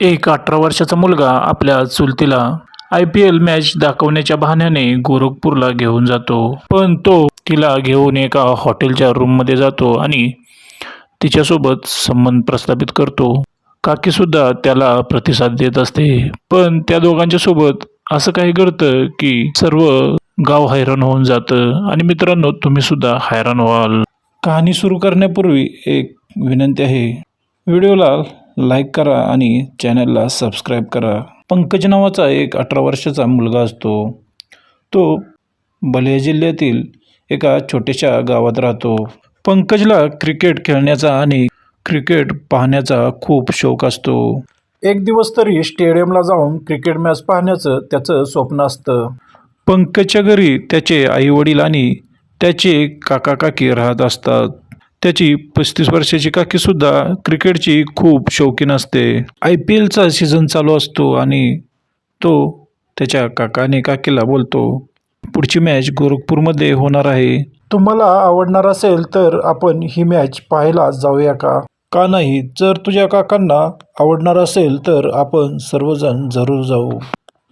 एक अठरा वर्षाचा मुलगा आपल्या चुलतीला आय पी एल मॅच दाखवण्याच्या बहाण्याने गोरखपूरला घेऊन जातो. पण तो तिला घेऊन एका हॉटेलच्या रूममध्ये जातो आणि तिच्यासोबत संबंध प्रस्थापित करतो. काकीसुद्धा त्याला प्रतिसाद देत असते. पण त्या दोघांच्या सोबत असं काही घडतं की सर्व गाव हैराण होऊन जातं आणि मित्रांनो तुम्ही सुद्धा हैराण व्हाल. कहाणी सुरू करण्यापूर्वी एक विनंती आहे. व्हिडिओला लाईक करा आणि चॅनलला सबस्क्राईब करा. पंकज नावाचा एक अठरा वर्षाचा मुलगा असतो. तो बलिया जिल्ह्यातील एका छोट्याशा गावात राहतो. पंकजला क्रिकेट खेळण्याचा आणि क्रिकेट पाहण्याचा खूप शौक असतो. एक दिवस तरी स्टेडियमला जाऊन क्रिकेट मॅच पाहण्याचं त्याचं स्वप्न असतं. पंकजच्या घरी त्याचे आईवडील आणि त्याचे काका काकी राहत असतात. त्याची पस्तीस वर्षाची काकीसुद्धा क्रिकेटची खूप शौकीन असते. आय पी एलचा सीझन चालू असतो आणि तो त्याच्या काकाने काकीला बोलतो पुढची मॅच गोरखपूरमध्ये होणार आहे. तुम्हाला आवडणार असेल तर आपण ही मॅच पाहायला जाऊया का? का नाही? जर तुझ्या काकांना आवडणार असेल तर आपण सर्वजण जरूर जाऊ.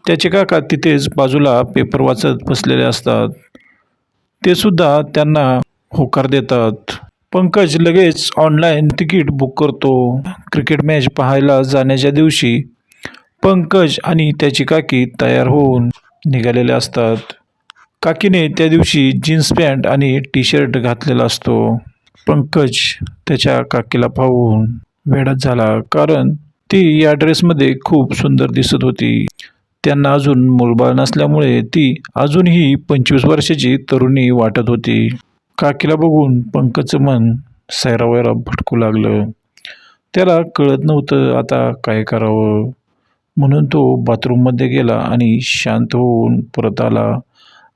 त्याचे काका तिथेच बाजूला पेपर वाचत बसलेले असतात. ते सुद्धा त्यांना होकार देतात. पंकज लगेच ऑनलाईन तिकीट बुक करतो. क्रिकेट मॅच पाहायला जाण्याच्या दिवशी पंकज आणि त्याची काकी तयार होऊन निघालेले असतात. काकीने त्या दिवशी जीन्स पॅन्ट आणि टी शर्ट घातलेला असतो. पंकज त्याच्या काकीला पाहून वेडाच झाला कारण ती या ड्रेसमध्ये खूप सुंदर दिसत होती. त्यांना अजून मुलबाळ नसल्यामुळे ती अजूनही पंचवीस वर्षाची तरुणी वाटत होती. काकीला बघून पंकजचं मन सैरावैरा भटकू लागलं. त्याला कळत नव्हतं आता काय करावं. म्हणून तो बाथरूममध्ये गेला आणि शांत होऊन परत आला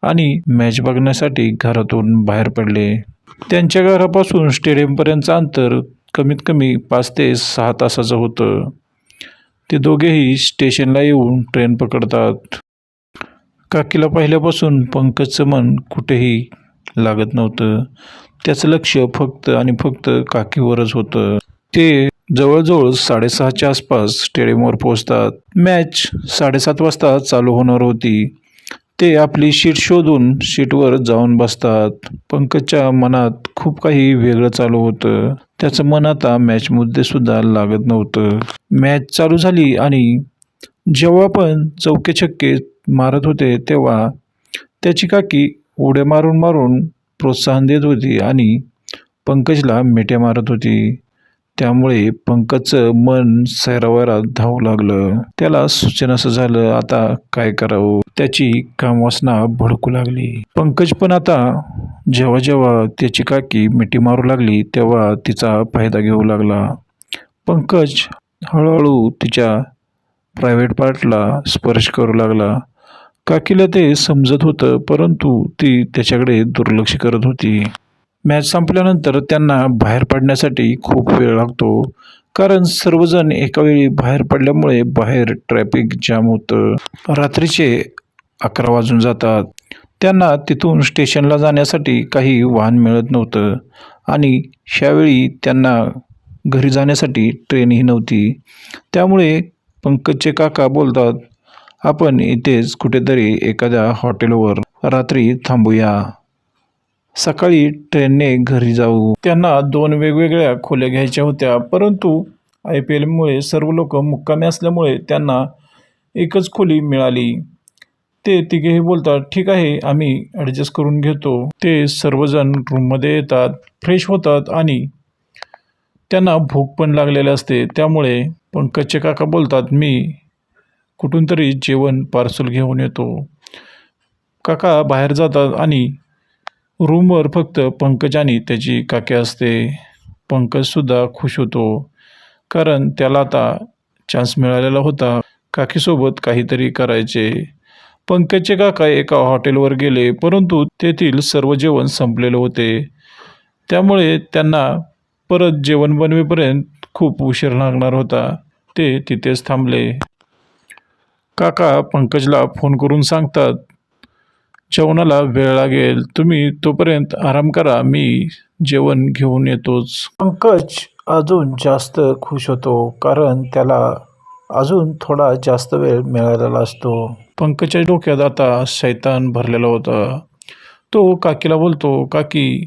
आणि मॅच बघण्यासाठी घरातून बाहेर पडले. त्यांच्या घरापासून स्टेडियमपर्यंतचं अंतर कमीत कमी पाच ते सहा तासाचं होतं. ते दोघेही स्टेशनला येऊन ट्रेन पकडतात. काकीला पाहिल्यापासून पंकजचं मन कुठेही लागत नव्हतं. त्याचं लक्ष फक्त आणि फक्त काकीवरच होतं. ते जवळजवळ साडेसहाच्या आसपास स्टेडियमवर पोहोचतात. मॅच साडेसात वाजता चालू होणार होती. ते आपली शीट शोधून शीटवर जाऊन बसतात. पंकजच्या मनात खूप काही वेगळं चालू होतं. त्याचं मन आता मॅचमध्ये सुद्धा लागत नव्हतं. मॅच चालू झाली आणि जेव्हा पण चौके छक्के मारत होते तेव्हा त्याची काकी उड्या मारून मारून प्रोत्साहन देत होती आणि पंकजला मिठ्या मारत होती. त्यामुळे पंकजचं मन सैरावैरात धावू लागलं. त्याला सुचेनासं झालं आता काय करावं? त्याची कामवासना भडकू लागली. पंकज पण आता जेव्हा जेव्हा त्याची काकी मिठी मारू लागली तेव्हा तिचा फायदा घेऊ लागला. पंकज हळूहळू तिच्या प्रायव्हेट पार्टला स्पर्श करू लागला. काकीला ते समजत होतं परंतु ती त्याच्याकडे दुर्लक्ष करत होती. मॅच संपल्यानंतर त्यांना बाहेर पडण्यासाठी खूप वेळ लागतो कारण सर्वजण एकावेळी बाहेर पडल्यामुळे बाहेर ट्रॅफिक जाम होतं. रात्रीचे अकरा वाजून जातात. त्यांना तिथून स्टेशनला जाण्यासाठी काही वाहन मिळत नव्हतं आणि ह्यावेळी त्यांना घरी जाण्यासाठी ट्रेनही नव्हती. त्यामुळे पंकजचे काका बोलतात आपण इथेच कुठेतरी एखाद्या हॉटेलवर रात्री थांबूया. सकाळी ट्रेनने घरी जाऊ. त्यांना दोन वेगवेगळ्या खोल्या घ्यायच्या होत्या परंतु आय पी एलमुळे सर्व लोक मुक्कामी असल्यामुळे त्यांना एकच खोली मिळाली. ते तिघेही बोलतात ठीक आहे आम्ही ॲडजस्ट करून घेतो. ते सर्वजण रूममध्ये येतात फ्रेश होतात आणि त्यांना भूक पण लागलेली असते. त्यामुळे पंकजचे काका बोलतात मी कुठून तरी जेवण पार्सल घेऊन येतो. काका बाहेर जातात आणि रूमवर फक्त पंकज आणि त्याची काकी असते. पंकजसुद्धा खुश होतो. कारण त्याला आता चान्स मिळालेला होता. काकीसोबत काहीतरी करायचे. पंकजचे काका एका हॉटेलवर गेले परंतु तेथील सर्व जेवण संपलेले होते. त्यामुळे त्यांना परत जेवण बनवेपर्यंत खूप उशीर लागणार होता. ते तिथेच थांबले. काका पंकजला फोन करून सांगतात जेवणाला वेळ लागेल तुम्ही तोपर्यंत आराम करा मी जेवण घेऊन येतोच. पंकज अजून जास्त खुश होतो कारण त्याला अजून थोडा जास्त वेळ मिळालेला असतो. पंकजच्या डोक्यात आता शैतान भरलेला होता. तो काकीला बोलतो काकी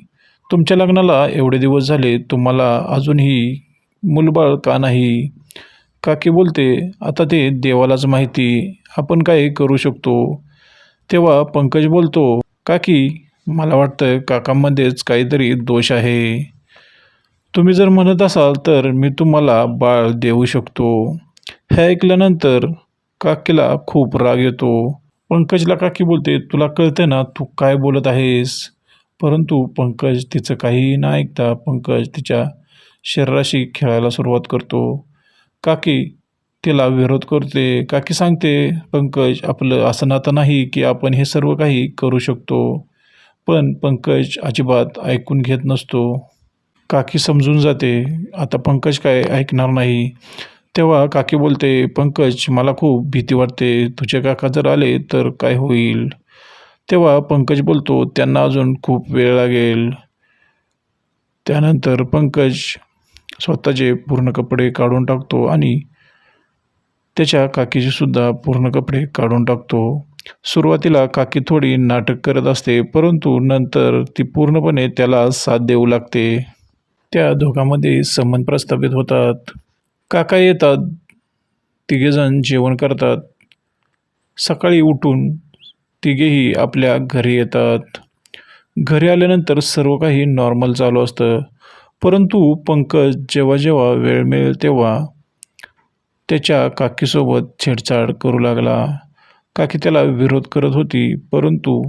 तुमच्या लग्नाला एवढे दिवस झाले तुम्हाला अजूनही मुलबाळ का नाही? काकी बोलते आता ते देवालाच माहिती. आपण काय करू शकतो? तेव्हा पंकज बोलतो काकी मला वाटतं काकांमध्येच काहीतरी दोष आहे. तुम्ही जर म्हणत असाल तर मी तुम्हाला बाळ देऊ शकतो. हे ऐकल्यानंतर काकीला खूप राग येतो. पंकजला काकी बोलते तुला कळते ना तू काय बोलत आहेस? परंतु पंकज तिचं काहीही न ऐकता पंकज तिच्या शरीराशी खेळायला सुरुवात करतो. काकी तिला विरोध करते. काकी सांगते पंकज आपलं असं नातं नाही की आपण हे सर्व काही करू शकतो. पण पंकज अजिबात ऐकून घेत नसतो. काकी समजून जाते आता पंकज काय ऐकणार नाही. तेव्हा काकी बोलते पंकज मला खूप भीती वाटते. तुझे काका जर आले तर काय होईल? तेव्हा पंकज बोलतो त्यांना अजून खूप वेळ लागेल. त्यानंतर पंकज स्वतःचे पूर्ण कपडे काढून टाकतो आणि त्याच्या काकीचेसुद्धा पूर्ण कपडे काढून टाकतो. सुरुवातीला काकी थोडी नाटक करत असते परंतु नंतर ती पूर्णपणे त्याला साथ देऊ लागते. त्या दोघांमध्ये संबंध प्रस्थापित होतात. काका येतात. तिघेजण जेवण करतात. सकाळी उठून तिघेही आपल्या घरी येतात. घरी आल्यानंतर सर्व काही नॉर्मल चालू असतं. परंतु पंकज जेव्हा जेव्हा वेळ मिळेल तेव्हा त्याच्या काकीसोबत छेडछाड करू लागला. काकी त्याला विरोध करत होती परंतु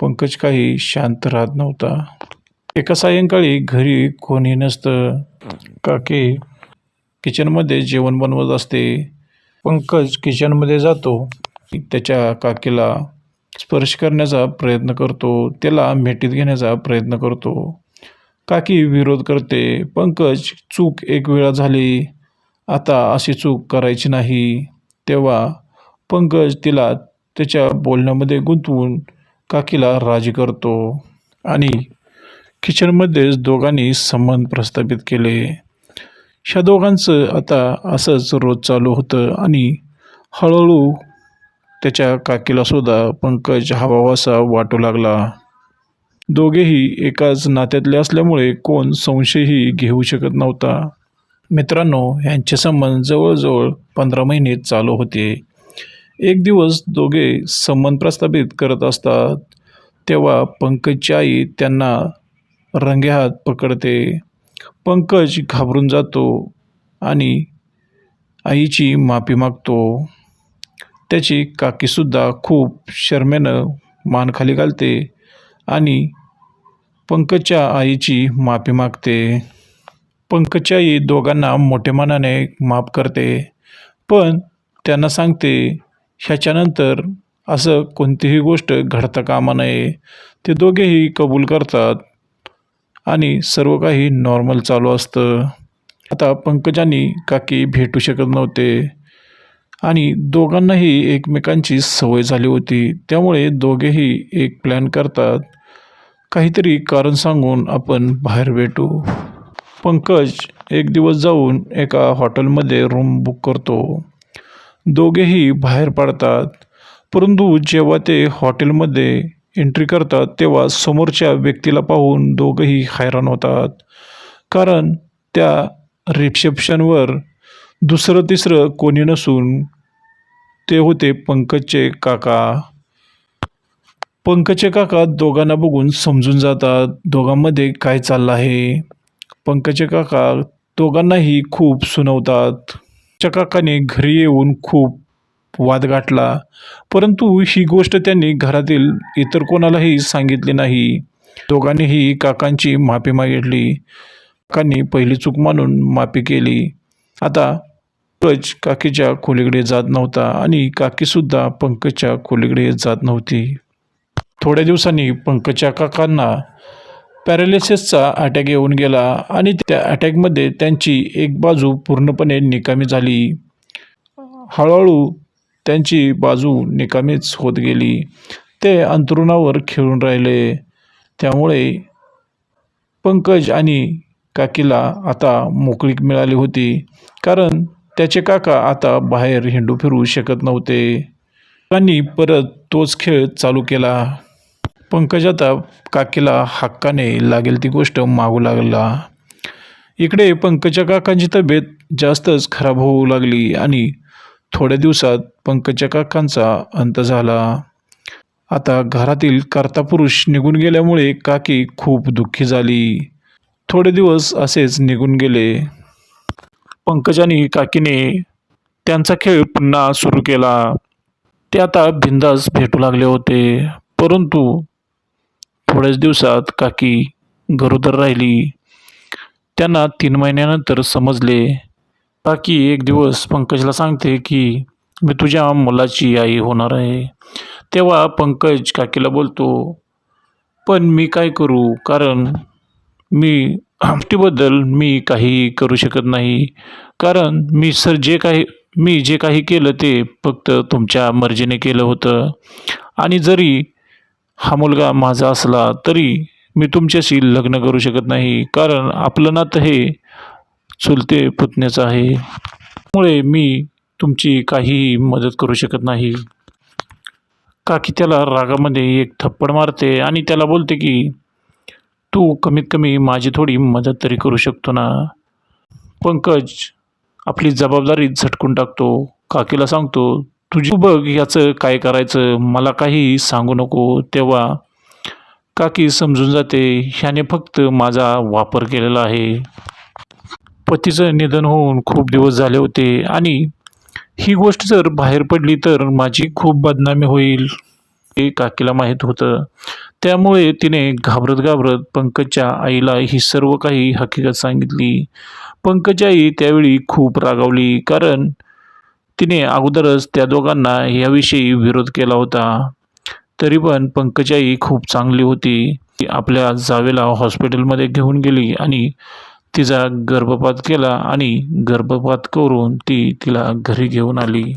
पंकज काही शांत राहत नव्हता. एका सायंकाळी घरी कोणी नसतं. काकी किचनमध्ये जेवण बनवत असते. पंकज किचनमध्ये जातो. त्याच्या काकीला स्पर्श करण्याचा प्रयत्न करतो. त्याला मेटीत घेण्याचा प्रयत्न करतो. काकी विरोध करते. पंकज चूक एक वेळा झाली. आता अशी चूक करायची नाही. तेव्हा पंकज तिला त्याच्या बोलण्यामध्ये गुंतवून काकीला राजी करतो आणि किचनमध्येच दोघांनी संबंध प्रस्थापित केले. ह्या दोघांचं आता असंच रोज चालू होतं आणि हळूहळू त्याच्या काकीलासुद्धा पंकज हवावासा वाटू लागला. दोघेही एकाच नात्यातले असल्यामुळे कोण संशयही घेऊ शकत नव्हता. मित्रांनो यांचे संबंध जवळजवळ पंधरा महिने चालू होते. एक दिवस दोघे संबंध प्रस्थापित करत असतात तेव्हा पंकजची आई त्यांना रंगेहात पकडते. पंकज घाबरून जातो आणि आईची माफी मागतो. त्याची काकीसुद्धा खूप शर्मेनं मान खाली घालते आणि पंकजच्या आईची माफी मागते. पंकजच्या आई दोघांना मोठे मनाने माफ करते. पण त्यांना सांगते ह्याच्यानंतर असं कोणतीही गोष्ट घडता कामा नये. ते दोघेही कबूल करतात आणि सर्व काही नॉर्मल चालू असतं. आता पंकजांनी काकी भेटू शकत नव्हते आणि दोघांनाही एकमेकांची सवय झाली होती. त्यामुळे दोघेही एक प्लॅन करतात. काहीतरी कारण सांगून आपण बाहेर भेटू. पंकज एक दिवस जाऊन एका हॉटेलमध्ये रूम बुक करतो. दोघेही बाहेर पडतात. परंतु जेव्हा ते हॉटेलमध्ये एंट्री करतात तेव्हा समोरच्या व्यक्तीला पाहून दोघंही हैराण होतात. कारण त्या रिसेप्शनवर दुसरं तिसरं कोणी नसून ते होते पंकजचे काका. पंकजचे काका दोघांना बघून समजून जातात दोघांमध्ये काय चाललं आहे? पंकजचे काका दोघांनाही खूप सुनवतात. च्या काकाने घरी येऊन खूप वाद गाठला परंतु ही गोष्ट त्यांनी घरातील इतर कोणालाही सांगितली नाही. दोघांनीही काकांची माफी मागितली. काकांनी पहिली चूक मानून माफी केली. आता पंकज काकीच्या खोलीकडे जात नव्हता आणि काकीसुद्धा पंकजच्या खोलीकडे जात नव्हती. थोड्या दिवसांनी पंकजच्या काकांना पॅरालिसिसचा अटॅक येऊन गेला आणि त्या अटॅकमध्ये त्यांची एक बाजू पूर्णपणे निकामी झाली. हळूहळू त्यांची बाजू निकामीच होत गेली. ते अंतरुणावर खेळून राहिले. त्यामुळे पंकज आणि काकीला आता मोकळीक मिळाली होती. कारण त्याचे काका आता बाहेर हिंडू फिरू शकत नव्हते. त्यांनी परत तोच खेळ चालू केला. पंकज आता काकीला हक्काने लागेल ती गोष्ट मागू लागला. इकडे पंकजच्या काकांची तब्येत जास्तच खराब होऊ लागली आणि थोड्या दिवसात पंकजच्या काकांचा अंत झाला. आता घरातील कर्ता पुरुष निघून गेल्यामुळे काकी खूप दुःखी झाली. थोडे दिवस असेच निघून गेले. पंकज आणि काकीने त्यांचा खेळ पुन्हा सुरू केला. ते आता बिंदास भेटू लागले होते. परंतु थोड्याच दिवसात काकी गरोदर राहिली. त्यांना तीन महिन्यानंतर समजले. काकी एक दिवस पंकजला सांगते की मी तुझ्या मुलाची आई होणार आहे. तेव्हा पंकज काकीला बोलतो पण मी काय करू? कारण मी हफ्तीबद्दल मी काही करू शकत नाही. कारण मी सर जे काही मी जे काही केलं ते फक्त तुमच्या मर्जीने केलं होतं. आणि जरी हा मुलगा माझा असला तरी मी तुमच्याशी लग्न करू शकत नाही. कारण आपलं नातं हे चुलते पुतण्याचं आहे. त्यामुळे मी तुमची काहीही मदत करू शकत नाही. काकी त्याला रागामध्ये एक थप्पड मारते आणि त्याला बोलते की तू कमीत कमी माझी थोडी मदत तरी करू शकतो ना. पंकज आपली जबाबदारी झटकून टाकतो. काकीला सांगतो तुझी बघ याचं काय करायचं? मला काही सांगू नको. तेव्हा काकी समजून जाते ह्याने फक्त माझा वापर केलेला आहे. पतीचं निधन होऊन खूप दिवस झाले होते आणि ही गोष्ट जर बाहेर पडली तर माझी खूप बदनामी होईल. हे काकीला माहीत होतं. त्यामुळे तिने घाबरत घाबरत पंकजच्या आईला ही सर्व काही हकीकत सांगितली. पंकजची आई त्यावेळी खूप रागावली कारण तिने अगोदरच त्या दोघांना याविषयी विरोध केला होता. तरी पण पंकजाई आई खूप चांगली होती. ती आपल्या जावेला हॉस्पिटलमध्ये घेऊन गेली आणि तिचा गर्भपात केला आणि गर्भपात करून ती तिला घरी घेऊन आली.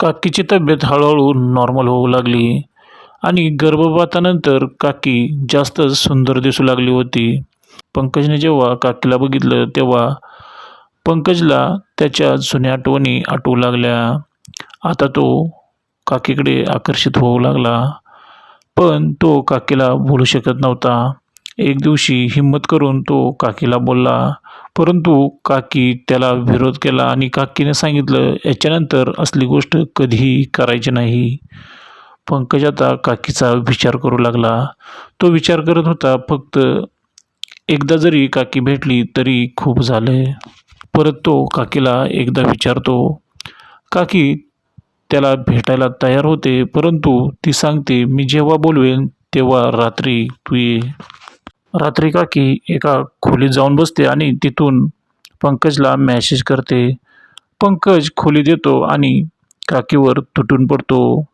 काकीची तब्येत हळूहळू नॉर्मल होऊ लागली आणि गर्भपातानंतर काकी जास्त सुंदर दिसू लागली होती. पंकजने जेव्हा काकीला बघितलं तेव्हा पंकजला त्याच्या जुन्या आठवणी आठवू लागल्या. आता तो काकीकडे आकर्षित होऊ लागला. पण तो काकीला बोलू शकत नव्हता. एक दिवशी हिंमत करून तो काकीला बोलला परंतु काकी त्याला विरोध केला आणि काकीने सांगितलं याच्यानंतर असली गोष्ट कधीही करायची नाही. पंकज आता काकीचा विचार करू लागला. तो विचार करत होता फक्त एकदा जरी काकी भेटली तरी खूप झालं परत तो काकीला एकदा विचारतो काकी त्याला भेटायला तयार होते परंतु ती सांगते मी जेव्हा बोलवेन तेव्हा रात्री तू ये. रात्री काकी एका खोलीत जाऊन बसते आणि तिथून पंकजला मॅसेज करते. पंकज खोली देतो आणि काकीवर तुटून पडतो.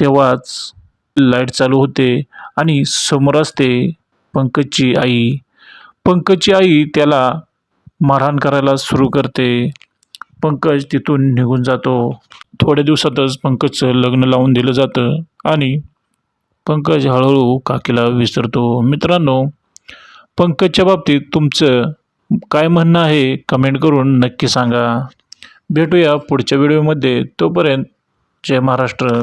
तेव्हाच लाइट चालू होते आणि समोर असते पंकजची आई. पंकजची आई त्याला मारहाण करायला सुरू करते. पंकज तिथून निघून जातो. थोड्या दिवसातच पंकजचं लग्न लावून दिलं जातं आणि पंकज हळूहळू काकीला विसरतो. मित्रांनो पंकजच्या बाबतीत तुमचं काय म्हणणं आहे कमेंट करून नक्की सांगा. भेटूया पुढच्या व्हिडिओमध्ये. तोपर्यंत जय महाराष्ट्र.